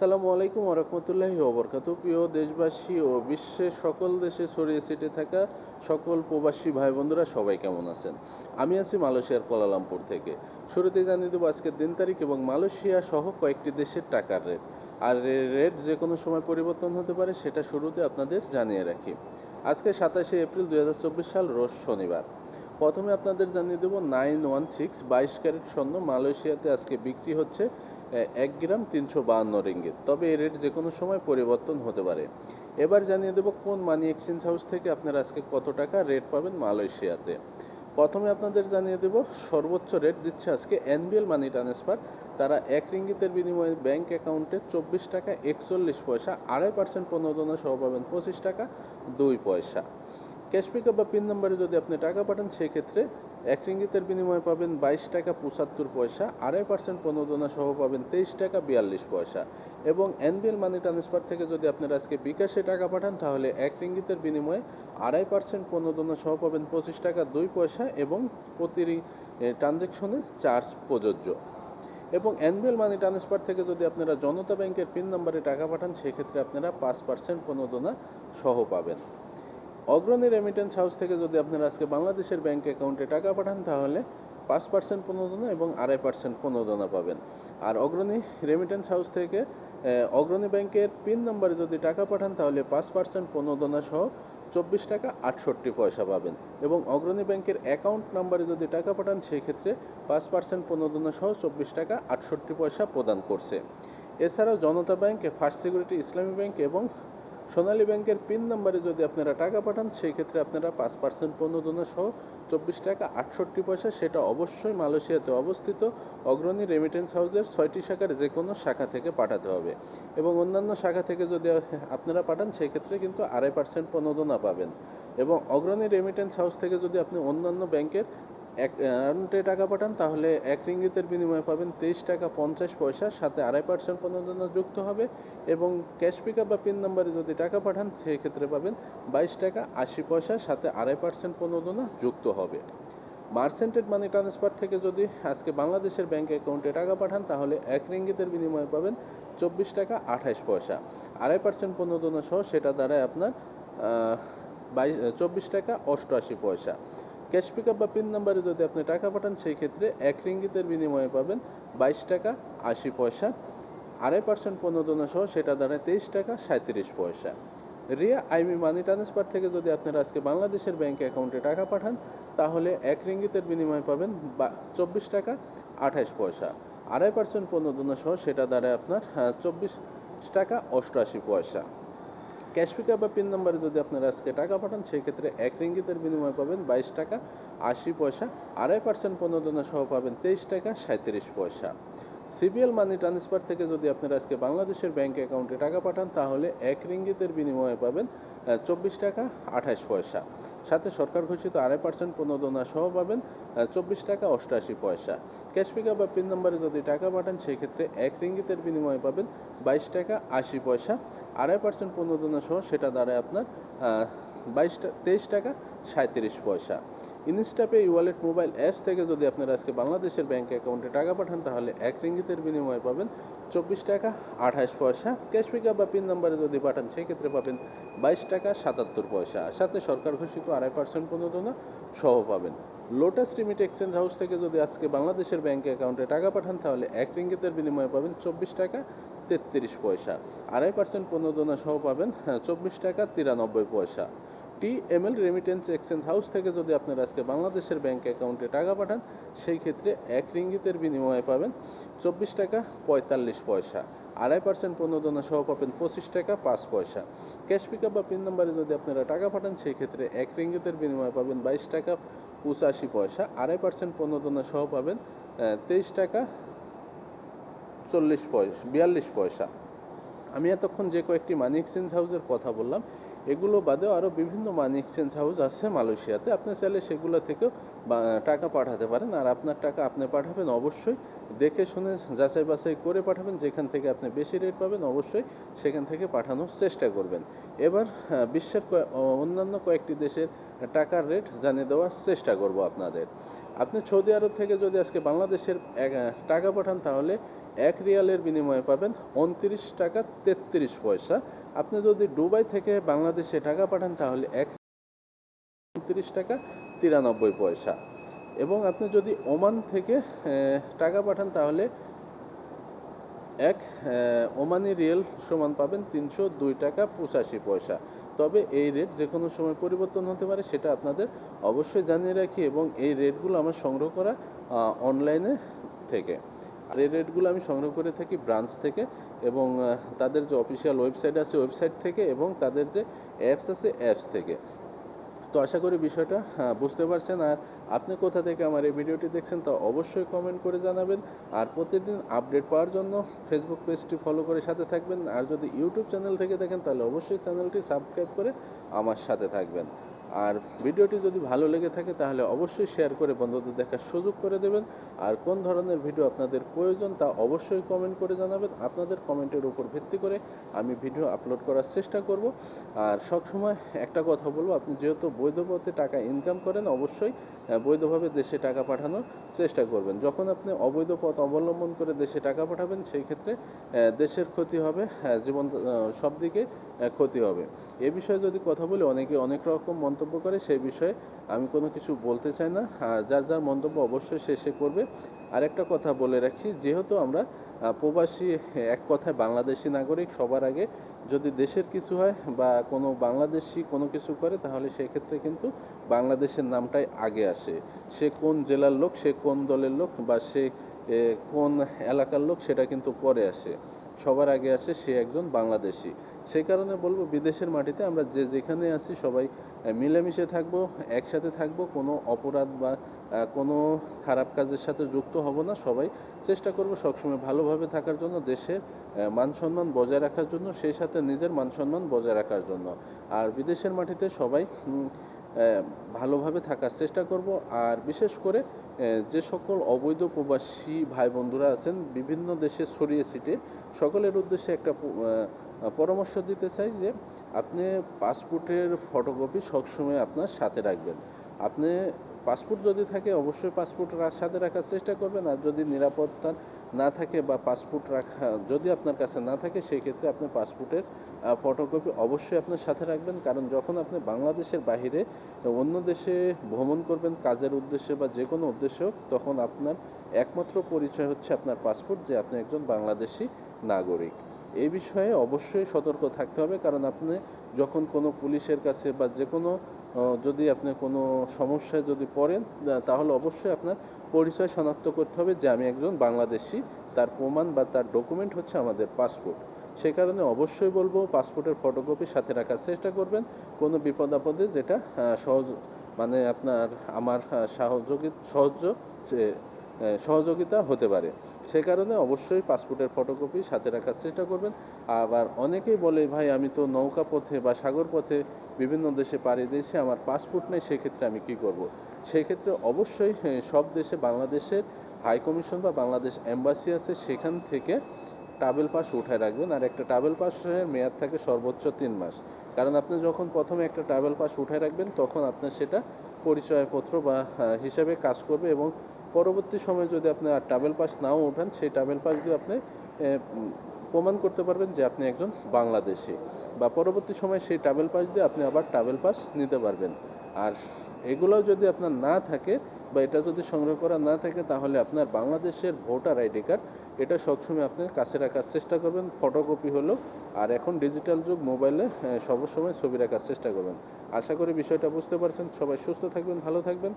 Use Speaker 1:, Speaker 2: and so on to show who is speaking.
Speaker 1: আসসালামু আলাইকুম ওরহমতুল্লাহি ওবরকাত প্রিয় দেশবাসী ও বিশ্বের সকল দেশে ছড়িয়ে ছিটে থাকা সকল প্রবাসী ভাই বন্ধুরা সবাই কেমন আছেন? আমি আছি মালয়েশিয়ার কোলালামপুর থেকে। শুরুতেই জানিয়ে দেবো আজকের দিন তারিখ এবং মালয়েশিয়া সহ কয়েকটি দেশের টাকার রেট। আর রেট যে কোনো সময় পরিবর্তন হতে পারে, সেটা শুরুতে আপনাদের জানিয়ে রাখি। আজকে সাতাশে এপ্রিল দুই হাজার চব্বিশ সাল, রোজ শনিবার। প্রথমে আপনাদের জানিয়ে দেবো নাইন ওয়ান সিক্স বাইশ ক্যারেট স্বর্ণ মালয়েশিয়াতে আজকে বিক্রি হচ্ছে এ, এক গ্রাম তিনশো বাহান্ন রিঙ্গিত। তবে এই রেট যে কোনো সময় পরিবর্তন হতে পারে। এবার জানিয়ে দেবো কোন মানি এক্সচেঞ্জ হাউস থেকে আপনারা আজকে কত টাকা রেট পাবেন মালয়েশিয়াতে? প্রথমে আপনাদের জানিয়ে দেব সর্বোচ্চ রেট দিচ্ছে আজকে এনবিএল মানি ট্রান্সফার। তারা এক রিঙ্গিতের বিনিময়ে ব্যাংক অ্যাকাউন্টে চব্বিশ টাকা একচল্লিশ পয়সা আড়াই পার্সেন্ট প্রণোদনা সহ পাবেন পঁচিশ টাকা দুই পয়সা। ক্যাশ পিকআপ বা পিন নাম্বারে যদি আপনি টাকা পাঠান সেই ক্ষেত্রে এক রিঙ্গিতের বিনিময়ে পাবেন বাইশ টাকা পঁচাত্তর পয়সা, আড়াই পার্সেন্ট প্রণোদনা সহ পাবেন তেইশ টাকা বিয়াল্লিশ পয়সা। এবং এনবিএল মানি ট্রান্সফার থেকে যদি আপনারা আজকে বিকাশে টাকা পাঠান, তাহলে এক রিঙ্গিতের বিনিময়ে আড়াই পার্সেন্ট প্রণোদনা সহ পাবেন পঁচিশ টাকা দুই পয়সা এবং প্রতি ট্রানজ্যাকশনে চার্জ প্রযোজ্য। এবং এনবিএল মানি ট্রান্সফার থেকে যদি আপনারা জনতা ব্যাংকের পিন নাম্বারে টাকা পাঠান, সেক্ষেত্রে আপনারা পাঁচ পার্সেন্ট প্রণোদনা সহ পাবেন। অগ্রণী রেমিটেন্স হাউস থেকে যদি আপনারা আজকে বাংলাদেশের ব্যাংক অ্যাকাউন্টে টাকা পাঠান, তাহলে পাঁচ পার্সেন্ট প্রণোদনা এবং আড়াই পার্সেন্ট প্রণোদনা পাবেন। আর অগ্রণী রেমিটেন্স হাউস থেকে অগ্রণী ব্যাংকের পিন নাম্বারে যদি টাকা পাঠান, তাহলে পাঁচ পার্সেন্ট প্রণোদনা সহ চব্বিশ টাকা আটষট্টি পয়সা পাবেন। এবং অগ্রণী ব্যাংকের অ্যাকাউন্ট নাম্বারে যদি টাকা পাঠান সেই ক্ষেত্রে পাঁচ পার্সেন্ট প্রণোদনা সহ চব্বিশ টাকা আটষট্টি পয়সা প্রদান করছে। এছাড়াও Janata bank, first security, Islami bank এবং সোনালী ব্যাংকের পিন নাম্বারে যদি আপনারা টাকা পাঠান সেই ক্ষেত্রে আপনারা পাঁচ পার্সেন্ট প্রণোদনা সহ চব্বিশ টাকা আটষট্টি পয়সা, সেটা অবশ্যই মালয়েশিয়াতে অবস্থিত। অগ্রণী রেমিটেন্স হাউসের ছয়টি শাখার যে কোনো শাখা থেকে পাঠাতে হবে। এবং অন্যান্য শাখা থেকে যদি আপনারা পাঠান সেই ক্ষেত্রে কিন্তু আড়াই পার্সেন্ট প্রণোদনা পাবেন। এবং অগ্রণী রেমিটেন্স হাউস থেকে যদি আপনি অন্যান্য ব্যাংকের এক অ্যাকাউন্টে টাকা পাঠান, তাহলে এক রিঙ্গিতের বিনিময়ে পাবেন তেইশ টাকা পঞ্চাশ পয়সা, সাথে আড়াই পার্সেন্ট প্রণোদনা যুক্ত হবে এবং ক্যাশ পিকআপ বা পিন নাম্বারে যদি টাকা পাঠান, সেক্ষেত্রে পাবেন বাইশ টাকা আশি পয়সা, সাথে আড়াই পার্সেন্ট প্রণোদনা যুক্ত হবে। মার্সেন্টেড মানি ট্রান্সফার থেকে যদি আজকে বাংলাদেশের ব্যাংক অ্যাকাউন্টে টাকা পাঠান, তাহলে এক রিঙ্গিতের বিনিময়ে পাবেন চব্বিশ টাকা আঠাশ পয়সা। আড়াই পার্সেন্ট প্রণোদনা সহ, সেটা দাঁড়ায় আপনার বাইশ, চব্বিশ টাকা অষ্টআশি পয়সা। ক্যাশ পিকআপ বা পিন নাম্বারে যদি আপনি টাকা পাঠান, সেই ক্ষেত্রে এক রিঙ্গিতের বিনিময়ে পাবেন বাইশ টাকা আশি পয়সা। আড়াই পার্সেন্ট প্রণোদনা সহ সেটা দাঁড়ায় তেইশ টাকা সাঁত্রিশ পয়সা। রিয়া আইমি মানি ট্রান্সফার থেকে যদি আপনারা আজকে বাংলাদেশের ব্যাংক অ্যাকাউন্টে টাকা পাঠান, তাহলে এক রিঙ্গিতের বিনিময়ে পাবেন বা চব্বিশ টাকা আঠাশ পয়সা। আড়াই পার্সেন্ট প্রণোদনা সহ সেটা দাঁড়ায় আপনার চব্বিশ টাকা অষ্টআশি পয়সা। ক্যাশ পিকআপ বা পিন নাম্বারে যদি আপনারা আজকে টাকা পাঠান, সেক্ষেত্রে এক রিঙ্গিতের বিনিময় পাবেন বাইশ টাকা আশি পয়সা। আড়াই পার্সেন্ট পণ্যদনা সহ পাবেন তেইশ টাকা সাঁত্রিশ পয়সা। সিবিএল মানি ট্রান্সফার থেকে যদি আপনারা আজকে বাংলাদেশের ব্যাংক অ্যাকাউন্টে টাকা পাঠান, তাহলে এক রিঙ্গিতের বিনিময়ে পাবেন চব্বিশ টাকা আঠাশ পয়সা। সাথে সরকার ঘোষিত আড়াই পার্সেন্ট প্রণোদনা সহ পাবেন চব্বিশ টাকা অষ্টআশি পয়সা। ক্যাশ পিকআপ বা পিন নম্বরে যদি টাকা পাঠান, সেক্ষেত্রে এক রিঙ্গিতের বিনিময়ে পাবেন বাইশ টাকা আশি পয়সা। আড়াই পার্সেন্ট প্রণোদনা সহ সেটা দাঁড়ায় আপনার বাইশ তেইশ টাকা সাঁত্রিশ পয়সা। ইনস্টাপে ওয়ালেট মোবাইল অ্যাপস থেকে যদি আপনারা আজকে বাংলাদেশের ব্যাংক অ্যাকাউন্টে টাকা পাঠান, তাহলে এক রিঙ্গিতের বিনিময়ে পাবেন চব্বিশ টাকা, আঠাশ পয়সা। ক্যাশ পিকআপ বা পিন নাম্বারে যদি পাঠান, সেক্ষেত্রে পাবেন বাইশ টাকা, সাতাত্তর পয়সা। সাথে সরকার ঘোষিত আড়াই পার্সেন্ট প্রণোদনা সহ পাবেন। লোটাস রিমিট এক্সচেঞ্জ হাউস থেকে যদি আজকে বাংলাদেশের ব্যাংক অ্যাকাউন্টে টাকা পাঠান, তাহলে এক রিঙ্গিতের বিনিময়ে পাবেন চব্বিশ টাকা, তেত্রিশ পয়সা। আড়াই পার্সেন্ট প্রণোদনা সহ পাবেন চব্বিশ টাকা, তিরানব্বই পয়সা। T M L remittance exchange house থেকে যদি আপনারা আজকে বাংলাদেশের ব্যাংক অ্যাকাউন্টে টাকা পাঠান, সেই ক্ষেত্রে এক রিঙ্গিতের বিনিময়ে পাবেন চব্বিশ টাকা পঁয়তাল্লিশ পয়সা। আড়াই পার্সেন্ট প্রণোদনা সহ পাবেন পঁচিশ টাকা পাঁচ পয়সা। ক্যাশ পিকআপ বা পিন নাম্বারে যদি আপনারা টাকা পাঠান, সেই ক্ষেত্রে এক রিঙ্গিতের বিনিময়ে পাবেন বাইশ টাকা পঁচাশি পয়সা। আড়াই পার্সেন্ট প্রণোদনা সহ পাবেন তেইশ টাকা চল্লিশ পয়সা, বিয়াল্লিশ পয়সা। আমি এতক্ষণ যে কয়েকটি মানি এক্সচেঞ্জ হাউসের কথা বললাম এগুলো বাদেও আরও বিভিন্ন মানি এক্সচেঞ্জ হাউস আছে মালয়েশিয়াতে। আপনি চাইলে সেগুলো থেকেও টাকা পাঠাতে পারেন। আর আপনার টাকা আপনি পাঠাবেন অবশ্যই দেখে শুনে যাচাই বাছাই করে পাঠাবেন। যেখান থেকে আপনি বেশি রেট পাবেন অবশ্যই সেখান থেকে পাঠানোর চেষ্টা করবেন। এবার বিশ্বের অন্যান্য কয়েকটি দেশের টাকার রেট জানিয়ে দেওয়ার চেষ্টা করব আপনাদের। আপনি সৌদি আরব থেকে যদি আজকে বাংলাদেশের টাকা পাঠান, তাহলে এক রিয়ালের বিনিময়ে পাবেন উনত্রিশ টাকা তেত্রিশ পয়সা। আপনি যদি দুবাই থেকে বাংলাদেশে টাকা পাঠান, তাহলে এক উনত্রিশ টাকা তিরানব্বই পয়সা। এবং আপনি যদি ওমান থেকে টাকা পাঠান, তাহলে এক ওমানি রিয়েল সমান পাবেন তিনশো দুই টাকা পঁচাশি পয়সা। তবে এই রেট যে কোনো সময় পরিবর্তন হতে পারে, সেটা আপনাদের অবশ্যই জানিয়ে রাখি এবং এই রেটগুলো আমার সংগ্রহ করা অনলাইনে থেকে। আর এই রেটগুলো আমি সংগ্রহ করে থাকি ব্রাঞ্চ থেকে এবং তাদের যে অফিসিয়াল ওয়েবসাইট আছে ওয়েবসাইট থেকে এবং তাদের যে অ্যাপস আছে অ্যাপস থেকে। তো আশা করি বিষয়টা বুঝতে পারছেন। আর আপনি কোথা থেকে আমার এই ভিডিওটি দেখছেন তা অবশ্যই কমেন্ট করে জানাবেন। আর প্রতিদিন আপডেট পাওয়ার জন্য ফেসবুক পেজটি ফলো করে সাথে থাকবেন। আর যদি ইউটিউব চ্যানেল থেকে দেখেন, তাহলে অবশ্যই চ্যানেলটি সাবস্ক্রাইব করে আমার সাথে থাকবেন। আর ভিডিওটি যদি ভালো লেগে থাকে তাহলে অবশ্যই শেয়ার করে বন্ধুদের দেখার সুযোগ করে দেবেন। আর কোন ধরনের ভিডিও আপনাদের প্রয়োজন তা অবশ্যই কমেন্ট করে জানাবেন। আপনাদের কমেন্টের উপর ভিত্তি করে আমি ভিডিও আপলোড করার চেষ্টা করব। আর সবসময় একটা কথা বলব, আপনি যেহেতু বৈধ পথে টাকা ইনকাম করেন, অবশ্যই বৈধভাবে দেশে টাকা পাঠানোর চেষ্টা করবেন। যখন আপনি অবৈধ পথ অবলম্বন করে দেশে টাকা পাঠাবেন, সেই ক্ষেত্রে দেশের ক্ষতি হবে জীবন সব দিকে ক্ষতি হবে। এ বিষয়ে যদি কথা বলি, অনেকে অনেক রকম মন্তব্য করে সেই বিষয়ে আমি কোনো কিছু বলতে চাই না। আর যার যার মন্তব্য অবশ্যই শেষে করবে। আর একটা কথা বলে রাখি, যেহেতু আমরা প্রবাসী এক কথায় বাংলাদেশি নাগরিক, সবার আগে যদি দেশের কিছু হয় বা কোনো বাংলাদেশি কোনো কিছু করে, তাহলে সেক্ষেত্রে কিন্তু বাংলাদেশের নামটাই আগে আসে। সে কোন জেলার লোক, সে কোন দলের লোক বা সে কোন এলাকার লোক, সেটা কিন্তু পরে আসে। সবার আগে আসে সে একজন বাংলাদেশি। সেই কারণে বলব, বিদেশের মাটিতে আমরা যে যেখানে আছি সবাই মিলেমিশে থাকব, একসাথে থাকব, কোনো অপরাধ বা কোনো খারাপ কাজের সাথে যুক্ত হব না। সবাই চেষ্টা করব সবসময় ভালোভাবে থাকার জন্য, দেশের মান সম্মান বজায় রাখার জন্য, সেই সাথে নিজের মান সম্মান বজায় রাখার জন্য। আর বিদেশের মাটিতে সবাই ভালোভাবে থাকার চেষ্টা করব। আর বিশেষ করে যে সকল অবৈধ প্রবাসী ভাই বন্ধুরা আছেন, বিভিন্ন দেশে ছড়িয়ে ছিটে সকলের উদ্দেশ্যে একটা পরামর্শ দিতে চাই যে আপনি পাসপোর্টের ফটোকপি সবসময় আপনার সাথে রাখবেন। আপনি পাসপোর্ট যদি থাকে, অবশ্যই পাসপোর্ট সাথে রাখার চেষ্টা করবেন। আর যদি নিরাপত্তা না থাকে বা পাসপোর্ট রাখা যদি আপনার কাছে না থাকে সেই ক্ষেত্রে আপনি পাসপোর্টের ফটোকপি অবশ্যই আপনার সাথে রাখবেন। কারণ যখন আপনি বাংলাদেশের বাইরে অন্য দেশে ভ্রমণ করবেন, কাজের উদ্দেশ্যে বা যে কোনো উদ্দেশ্যে হোক, তখন আপনার একমাত্র পরিচয় হচ্ছে আপনার পাসপোর্ট যে আপনি একজন বাংলাদেশি নাগরিক। এই বিষয়ে অবশ্যই সতর্ক থাকতে হবে, কারণ আপনি যখন কোনো পুলিশের কাছে বা যে কোনো যদি আপনি কোনো সমস্যায় যদি পড়েন তাহলে অবশ্যই আপনার পরিচয় শনাক্ত করতে হবে যে আমি একজন বাংলাদেশি, তার প্রমাণ বা তার ডকুমেন্ট হচ্ছে আমাদের পাসপোর্ট। সে কারণে অবশ্যই বলব পাসপোর্টের ফটোকপি সাথে রাখার চেষ্টা করবেন, কোনো বিপদ আপদে যেটা সহজ মানে আপনার, আমার সহযোগী, সহজ সহযোগিতা হতে পারে। সে কারণে অবশ্যই পাসপোর্টের ফটোকপি সাথে রাখার চেষ্টা করবেন। আবার অনেকেই বলে, ভাই, আমি তো নৌকা পথে বা সাগর পথে বিভিন্ন দেশে পাড়ি দিয়েছি আমার পাসপোর্ট নেই, সেক্ষেত্রে আমি কি করব। সেই ক্ষেত্রে অবশ্যই সব দেশে, বাংলাদেশের হাই কমিশন বা বাংলাদেশ এম্বাসি আছে, সেখান থেকে ট্রাভেল পাস উঠায় রাখবেন। আর একটা ট্রাভেল পাসের মেয়াদ থাকে সর্বোচ্চ তিন মাস। কারণ আপনি যখন প্রথমে একটা ট্রাভেল পাস উঠায় রাখবেন, তখন আপনার সেটা পরিচয়পত্র বা হিসাবে কাজ করবে এবং পরবর্তী সময়ে যদি আপনি আর ট্রাভেল পাস নাও ওঠান, সেই ট্রাভেল পাস দিয়ে আপনি প্রমাণ করতে পারবেন যে আপনি একজন বাংলাদেশি। বা পরবর্তী সময় সেই ট্রাভেল পাস দিয়ে আপনি আবার ট্রাভেল পাস নিতে পারবেন। আর এগুলোও যদি আপনার না থাকে, বা এটা যদি সংগ্রহ করা না থাকে, তাহলে আপনার বাংলাদেশের ভোটার আইডি কার্ড, এটা সবসময় আপনি কাছে রাখার চেষ্টা করবেন। ফটোকপি হলো, আর এখন ডিজিটাল যুগ মোবাইলে সবসময় ছবি রাখার চেষ্টা করবেন। আশা করি বিষয়টা বুঝতে পারছেন। সবাই সুস্থ থাকবেন, ভালো থাকবেন।